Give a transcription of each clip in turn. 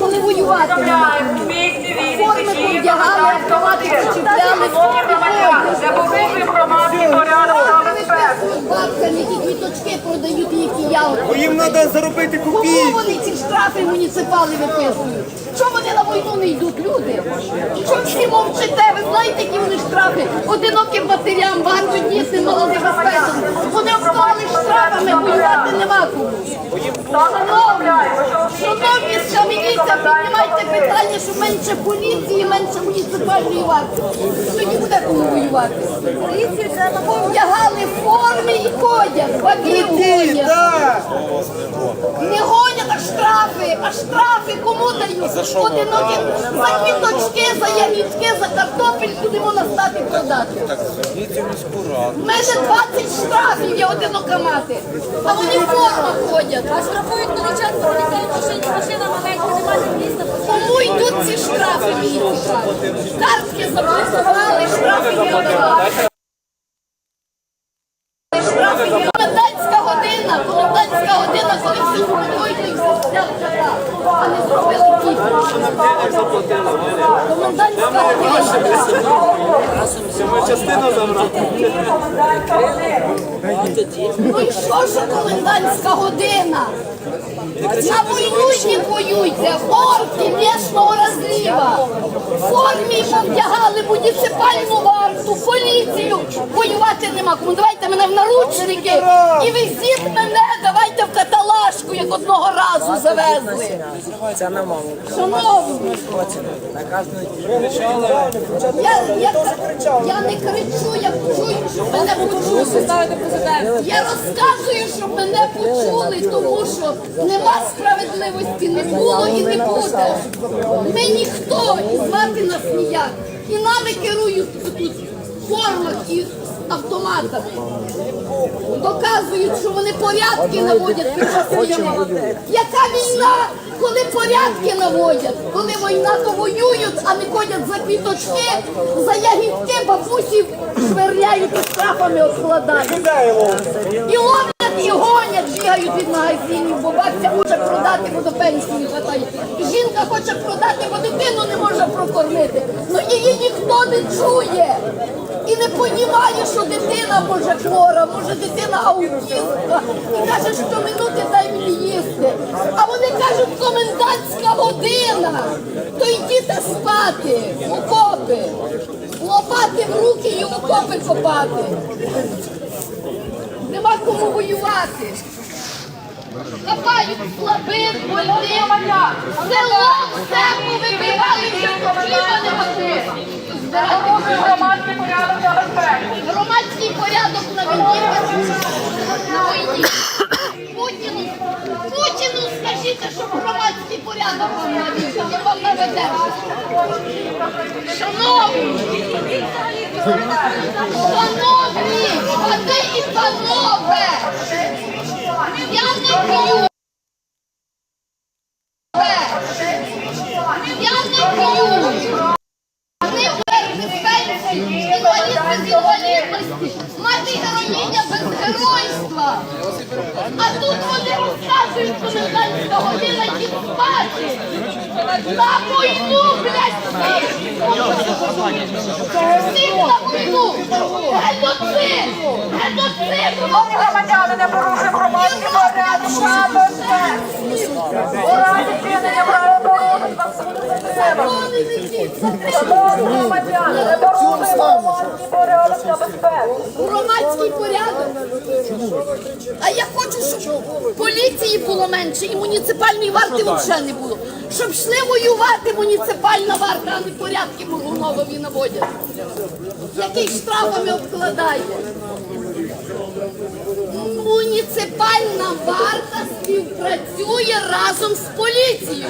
Коли воювати. Повдягали, автомати чіпляли. Бо їм треба заробити Кому копійки. вони ці штрафи муніципали виписують? Чому вони на війну не йдуть, люди? Чому всі мовчите? Ви знаєте, які вони штрафи? Одиноким матерям, багатодітним, малозабезпеченим. Вони обклали штрафами, воювати нема кому. Шановні, шановні, піднімайте питання, що менше поліції, менше муніципальної варти. Тоді буде кому воювати. Поліцію вже повдягали в і ходять, баків гонять. Не гонять, а штрафи, а штрафи кому дають? Одинокі за квіточки, за ягідки, за картопель будемо настати продати. У мене 20 штрафів є одинока мати, а вони в формах ходять. А штрафують величезну поліцейську машину, машина маленька, немає міста. Кому йдуть ці штрафи мені? Картки заблокували, штрафи не отримали. Штрафи не Комендантська година, комендантська година, коли всі спокійно і всі взяли життя, а не зробили кіпер. Комендантська година. Частина забрала. Ну і що ж комендантська година? На війну не воюйте, орки місного розліва. Формі повдягали муніципальну варту, поліцію. Воювати нема. Давайте мене в наручники і везіть мене, давайте в каталажку, як одного разу завезли. Це на маму. Шановні, я, я, я не кричу, я чую, щоб мене почули. Я розказую, щоб мене почули, тому що нема справедливості, не було і не буде. Ми ніхто і звати нас ніяк. І нами керують тут формах і автоматами. Доказують, що вони порядки наводять під час війни. Яка війна, коли порядки наводять? Коли війна, то воюють, а не ходять за квіточки, за ягідки, бабусі швиряють і штрафами обкладають. І ловлять, і гонять, бігають від магазинів, бо бабця хоче продати, бо до пенсії хватає. Жінка хоче продати, бо дитину не може прокормити. Ну її ніхто не чує. І не понімає, що дитина може хвора, може дитина аутістка. І каже, що минути дай мені їсти. А вони кажуть, комендантська година. То йдіте спати, окопи. Лопати в руки і окопи копати. Нема кому воювати. Хапають слабих, больних. Село все повибивали, щоб хліба не могли. Громадський порядок та безпеки. Громадський порядок на війні. На війні. Путіну, Путіну скажіть, щоб громадський порядок на війні. Вам наведе. Шановні, шановні, пани і панове, не не мати героїня без геройства. А тут вони розказують, комендантська година їм спати. На війну, блядь, всіх! На війну! Геноцид! Геноцид! Шановні громадяни, не порушуємо громадські порядки, та безпеку. У разі вчинення правопорушень Закони! Шановні громадяни, не громадський порядок та безпеку. Громадський порядок. А я хочу, щоб поліції було менше і муніципальної варти взагалі не було. Щоб йшли воювати муніципальна варта, а не порядки нові наводять. Який штрафами обкладає. Муніципальна варта співпрацює разом з поліцією.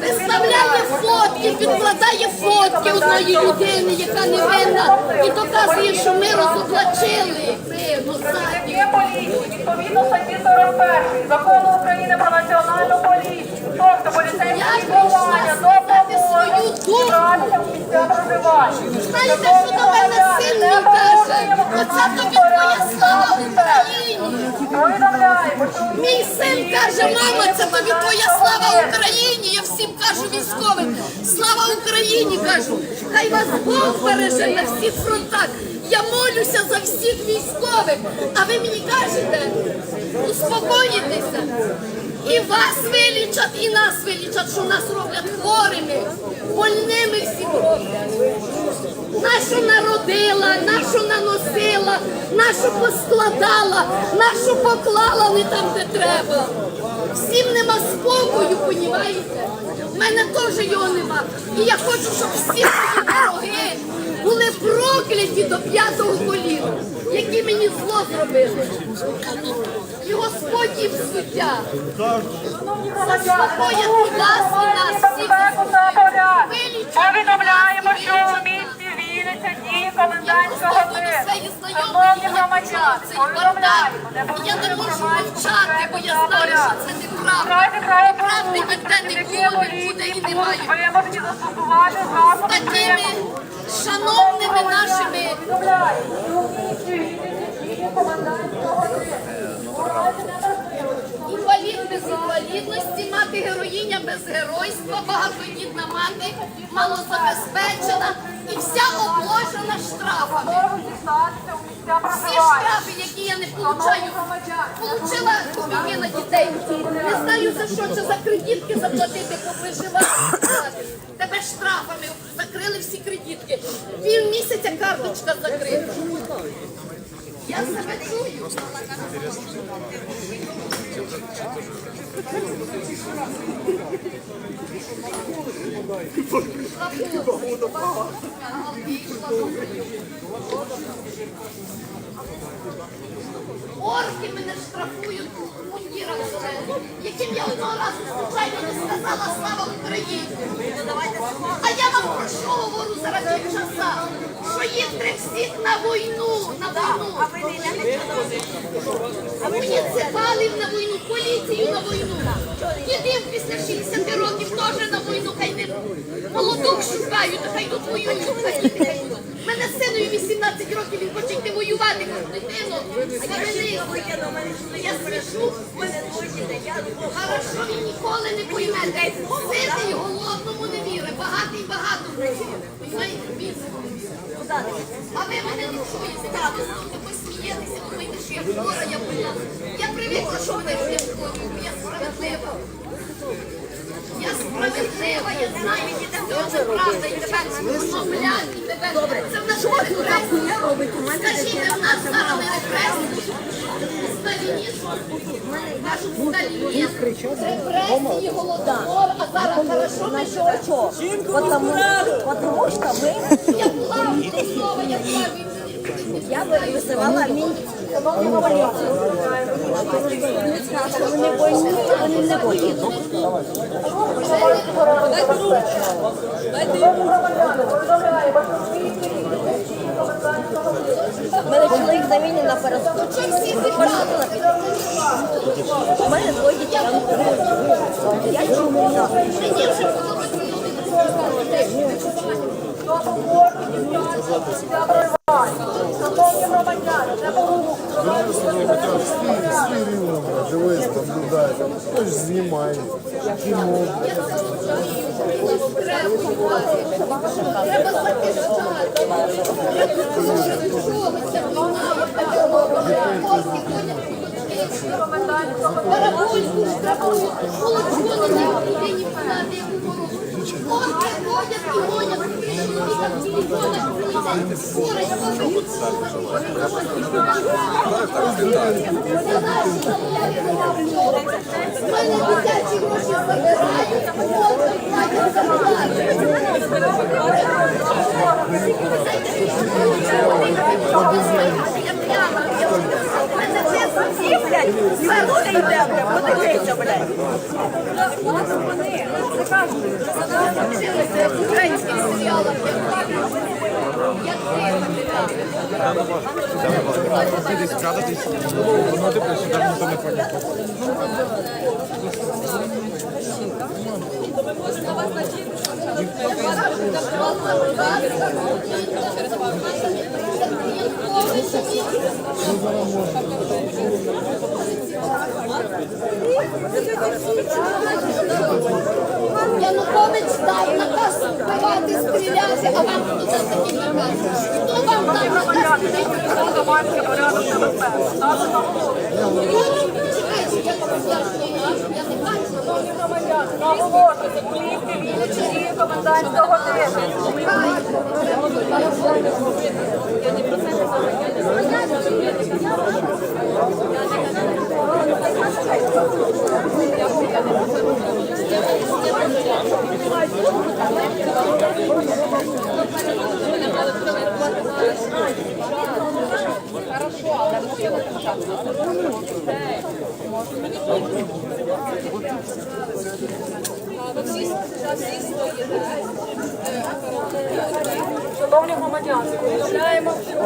Виставляє фотки, підкладає фотки одної людини, яка не винна, і доказує, що ми розоблачили. Є поліції відповідно статті 41 закону України про національну поліцію. Тобто поліцейські Я відбування прийшла сказати допомоги свою думку. справді місця проживання. Знаєте, що до мене син мій каже? Оце тобі твоя слава Україні. Мій син каже, мама, це тобі твоя слава Україні. Я всім кажу військовим, слава Україні кажу. Хай вас Бог береже на всіх фронтах. Я молюся за всіх військових. А ви мені кажете, успокоїтеся. І вас вилічать, і нас вилічать, що нас роблять хворими, больними всіх роблять. Нашу народила, нашу наносила, нашу поскладала, нашу поклала не там, де треба. Всім нема спокою, понімаєте? У мене теж його нема. І я хочу, щоб всі мої вороги були прокляті до п'ятого коліна, які мені зло зробили. І Господь їм суддя. Заспокоїть вас, і нас всіх. Повідомляємо, що у місті Вінниця діє комендантська Я година. просто свої знайомі, Шановні громадяни, повідомляємо, не Я не можу мовчати, бо я знаю, що це неправда. Правди ніде не було, не буде і немає. вимушені застосувати заходи Такими шановними нашими Повідомляємо, що у місті Вінниця діє комендантська година. Інвалід без інвалідності, мати героїня без геройства, багатодітна мати, малозабезпечена і вся обложена штрафами. Всі штрафи, які я не получаю, получила копійки на дітей. Не знаю за що, чи за кредитки заплатити, повиживати. Тебе штрафами закрили всі кредитки. Пів місяця карточка закрита. Я себе чую. Орки мене штрафують мундіром зеленим, яким я одного разу случайно не сказала слава Україні. А я вам про що говорю зараз півчаса? Що їх три всіх на війну, на війну. А ви Муніципалів на війну, поліцію на війну. Дідів після 60 років теж на війну, хай не молодок шукають, хай тут воюють, хай діти. Мене синові 18 років, йти воювати, дитину. А я не я смішу. Хорошо, він ніколи не пойме. Ситий голодному не вірить, багатий багато вірить. А ви мене не чуєте, ви знову посмієтеся, думаєте, що я хвора, я больна. Я привикла, що мене я справедлива. Я справедлива, я знаю, що це правда, і тебе розмовлять, і тебе. Це в нас репресія. Скажіть, в нас зараз не репресія. Сталінізм. Кажуть, сталінізм. Репресії, голодомор, а зараз хорошо ми живемо. Потому, потому что мы, Я була слова, я була від я бы вызывала вони бойні, вони мене чоловік замінив на переступ. У мене двоє дітей. Я. Мені вже було Шановні громадяни, не порушуйте. Всі рівно, дивись, там наблюдай, хтось знімає, кіно. Барабульку ж треба ній людині подати, яку морозу. Орки ходять і гонять, і гонять, Курить, В мене дитячі гроші забирають, орки платять зарплату. Я п'яна, я в мене чесно всі, блядь, звернути йде, блядь, подивися, блядь. Вчилися в українських серіалах. Як Янукович дав наказ вбивати, стріляти, а вам хто це такий наказ? Хто вам дав наказ? Порядок та безпека. Ставлю на голосування. Чекайте, я пояснюю, я не бачу. Шановні громадяни, наголошується, плівки вілиці дії комендантського години. Шановні громадяни, повідомляємо, що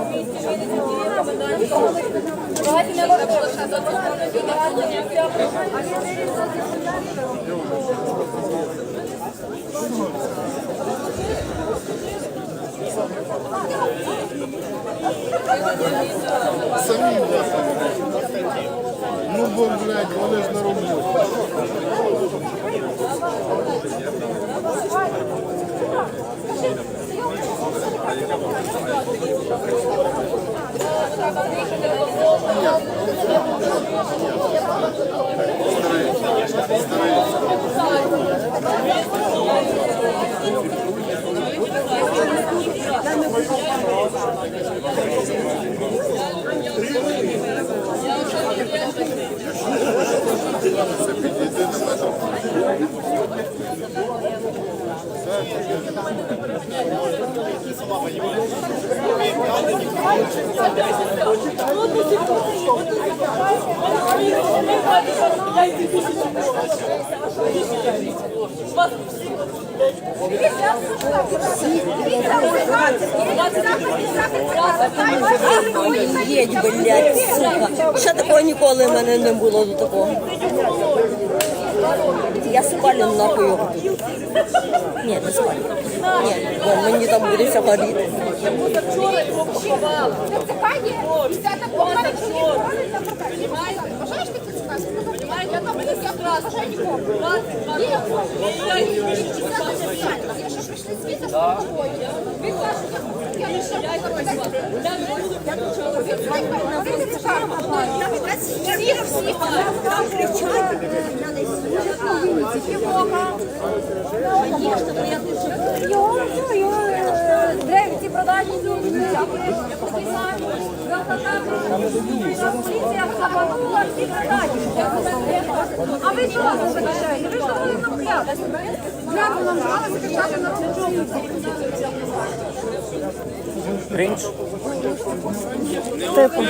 Самі Ну, бо, блядь, вони ж на роботі. Thank you. Їдь. Ще такого ніколи в мене не було до такого. Я спалю нахуй його. Ні, не спалю. Ні, бо мені там буде все горіти. Древці продані люди, такі самі. Поліція запанула всі продані. А ви що нас захищаєте? Ви ж нічого. Типу.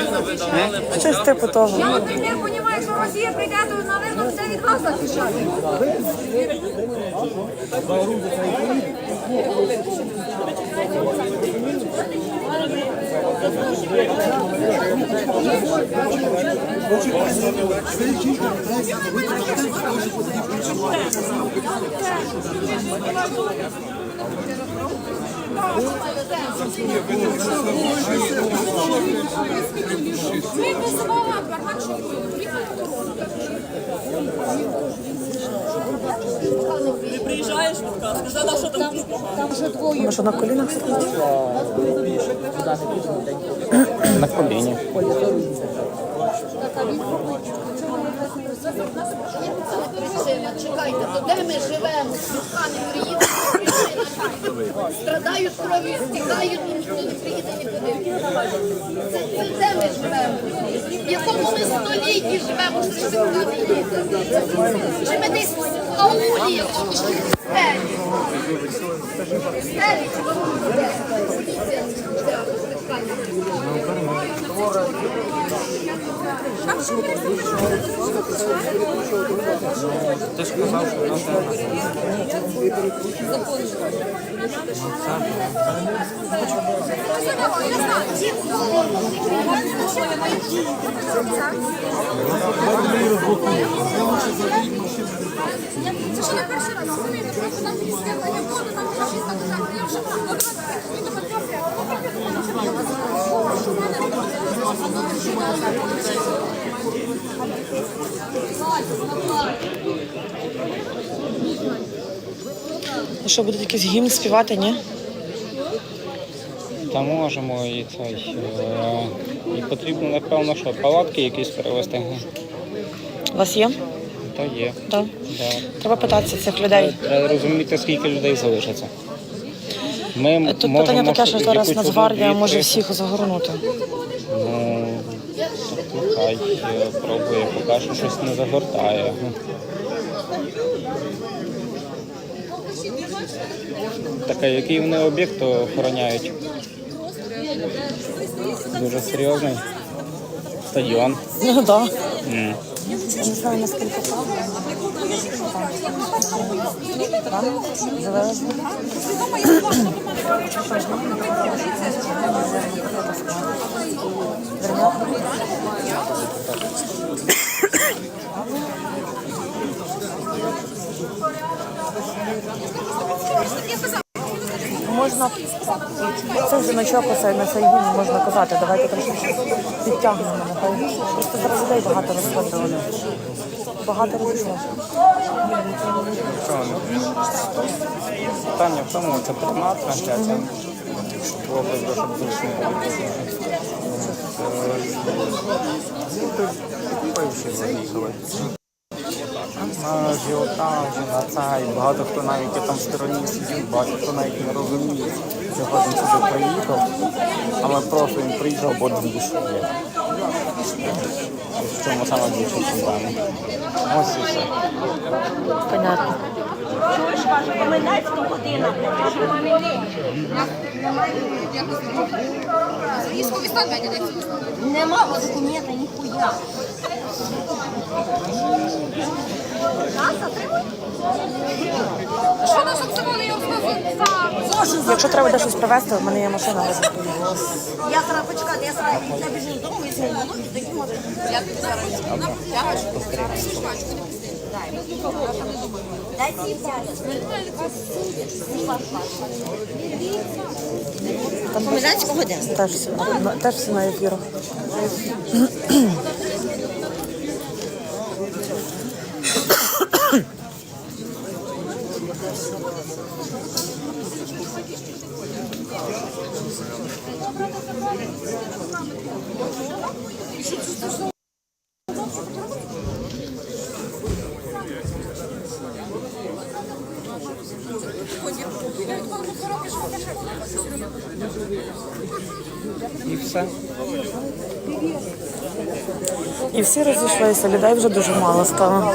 Щось типу того. Я наприклад, не розумію, що Росія прийде, то, напевно, все від вас захищати. Ми визивали Тому що на колінах. На коліні. Чекайте, то де ми живемо? Причина така. Страдають кров'ю, стікають, ніхто не приїде. Це, це де ми живемо? В якому ми столітті живемо, що швидка не? Чи ми десь в аулі якомусь стелі? Стелі чи в аулі? Ти ж казав, що нам треба. Це ж не перший раз, розумієте, просто там такі свята там була чиста. Я вже от він І що, будуть якийсь гімн співати, ні? Та можемо і цей. е, І потрібно, напевно, що палатки якісь перевезти. У вас є? Та є. Так. Да. Треба питатися цих людей. Треба розуміти, скільки людей залишиться. Ми Тут можемо, питання таке, що зараз якусь Нацгвардія одну, може всіх загорнути. Ну, тобто хай е, пробує, поки що щось не загортає. Таке, який вони об'єкт охороняють? Дуже серйозний. Стадіон. Ну так. М. Я не знаю, наскільки правда. Можна цей жіночок на цей гімн можна казати, давайте трошки підтягнемо. Просто зараз людей багато розходили. Багато розійшло. Що, ну, Питання в тому, це пряма трансляція. Було б добре, щоб зручно було. Пивші заїхали. На цей. Багато хто навіть там в стороні сидів, багато хто навіть не розуміє, чого він сюди приїхав. Але просто він приїхав, бо душує. В чому саме більше проблема. Ось все. Понятно. Стан введений. Нема документа, ніхуя. Що нас Якщо треба де щось привезти, в мене є машина. Я зараз почекати, я зараз я біжу додому, я сьогодні буду, тоді може. Я тобі зараз тягаш, швачку не пусти. Дай ці годину. Теж всі, на- теж всі на ефірах. І все. І всі розійшлися, людей вже дуже мало стало.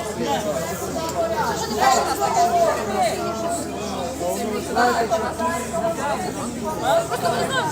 Просто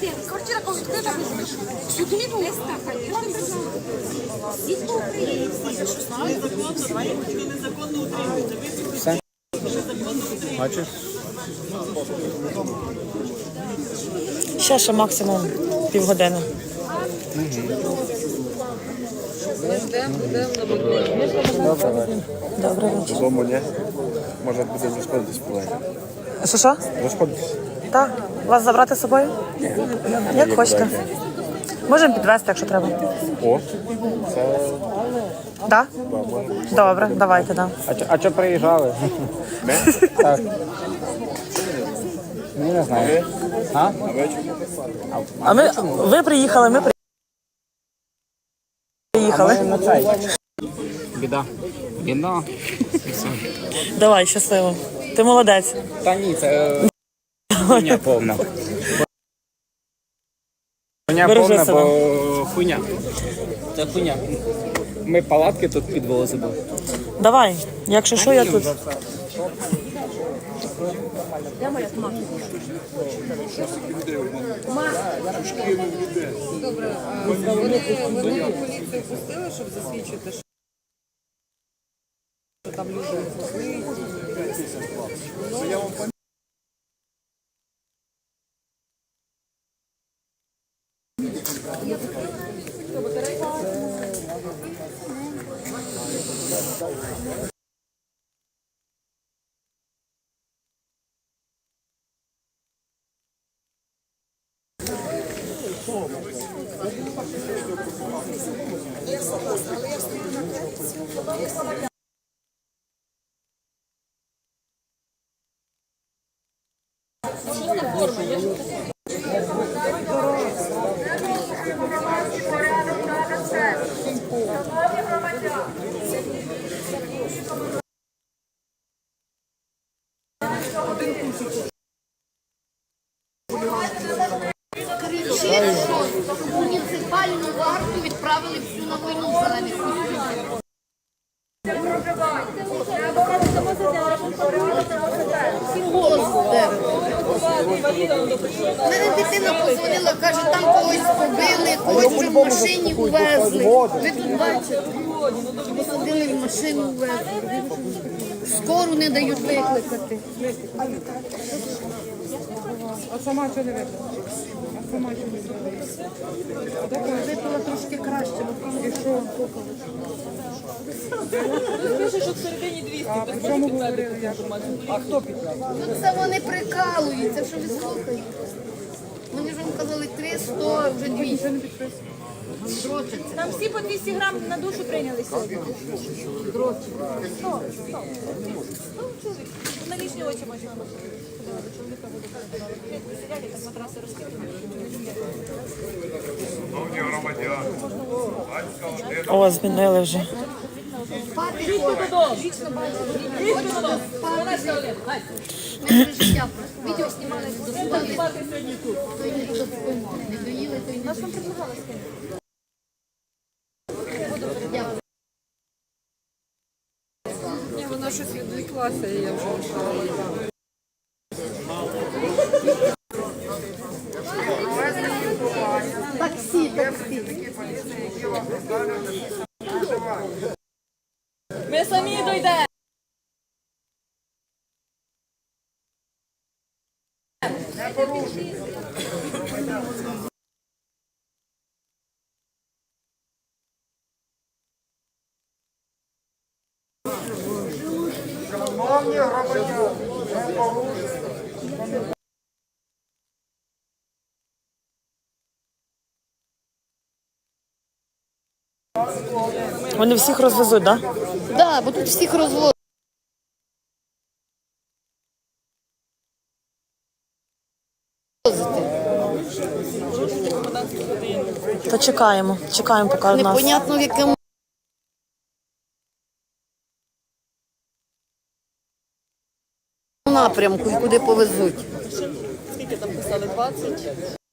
Квартира коли відкрита, сюди був. Все. Бачиш? Ще ще максимум півгодини. Добрий вечір. Дому ні. Може буде розходитись половину. Що що? Розходитись. Так. Вас забрати з собою? Як хочете. Можемо підвезти, якщо треба. О, це Так? Добре, давайте, да. А чо, а чо приїжджали? Так. Ну, не знаю. А? А ми ви приїхали, ми приїхали. На цей. Біда. Біда. Давай, щасливо. Ти молодець. Та ні, це хуйня повна. Хуйня Бережи повна, себе. бо хуйня. Це хуйня. Ми палатки тут підвозимо. Давай, якщо що, я тут. Я согласна, Мене дитина позвонила, каже, там когось побили, когось вже в машині увезли. Ви тут бачите? Посадили в машину увезли. Скору не дають викликати. Випила трошки краще, бо і що? Ну це вони прикалуються, що ви слухаєте. Вони ж вам казали 300, вже 200. Дрочаться. Там всі по 200 грам на душу прийняли сьогодні. На лишні очі можемо. О, змінили вже. Відео знімали, не. Не доїли, той не доїли. Дякую. Вона щось відвіклася, і я вже Ми самі дойдемо. Вони всіх розвезуть, так? Да? Да, бо тут всіх розводять. То чекаємо. Чекаємо, поки нас. Непонятно в якому напрямку і куди повезуть. Скільки там писали? 20?